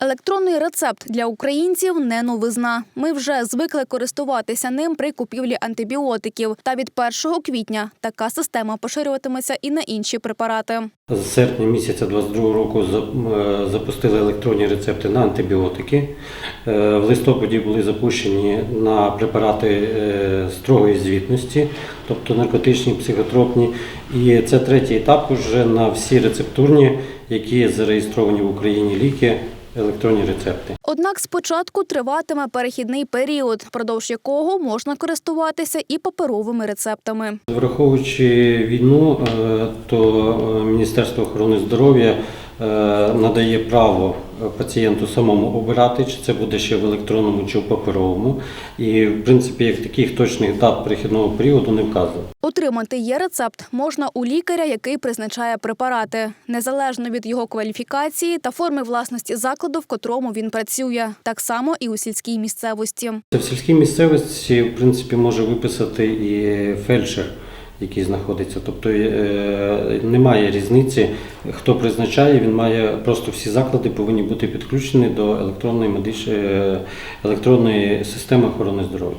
Електронний рецепт для українців не новизна. Ми вже звикли користуватися ним при купівлі антибіотиків. Та від 1 квітня така система поширюватиметься і на інші препарати. З серпня місяця 2022 року е, запустили електронні рецепти на антибіотики. Е, В листопаді були запущені на препарати е, строгої звітності, тобто наркотичні, психотропні. І це третій етап уже на всі рецептурні, які зареєстровані в Україні ліки, електронні рецепти. Однак спочатку триватиме перехідний період, впродовж якого можна користуватися і паперовими рецептами. Враховуючи війну, е, то е, Міністерство охорони здоров'я надає право е, пацієнту самому обирати, чи це буде ще в електронному чи в паперовому. І в принципі, як таких точних дат перехідного періоду не вказано. Отримати є рецепт можна у лікаря, який призначає препарати, незалежно від його кваліфікації та форми власності закладу, в котрому він працює. Так само і у сільській місцевості. В сільській місцевості, в принципі, може виписати і фельдшер, який знаходиться. Тобто е, немає різниці, хто призначає, він має просто всі заклади повинні бути підключені до електронної медичної електронної системи охорони здоров'я,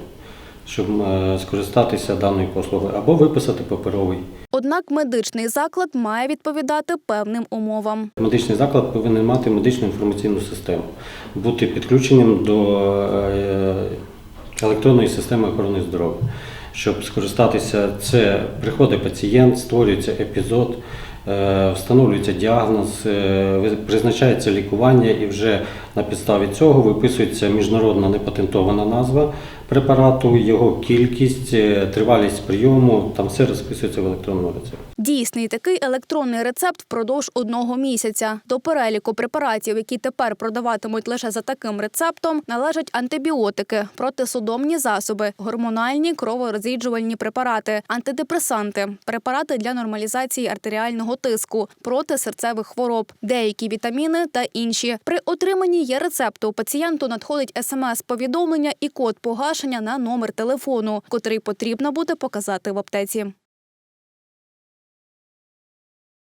щоб е, скористатися даною послугою або виписати паперовий. Однак медичний заклад має відповідати певним умовам. Медичний заклад повинен мати медичну інформаційну систему, бути підключеним до е, електронної системи охорони здоров'я. Щоб скористатися, це приходить пацієнт, створюється епізод, е, встановлюється діагноз, е, призначається лікування і вже на підставі цього виписується міжнародна непатентована назва препарату, його кількість, е, тривалість прийому, там все розписується в електронному рецепті. Дійсний такий електронний рецепт впродовж одного місяця. До переліку препаратів, які тепер продаватимуть лише за таким рецептом, належать антибіотики, протисудомні засоби, гормональні кроворозріджувальні препарати, антидепресанти, препарати для нормалізації артеріального тиску, проти серцевих хвороб, деякі вітаміни та інші. При отриманні є рецепту пацієнту надходить смс-повідомлення і код погашення на номер телефону, котрий потрібно буде показати в аптеці.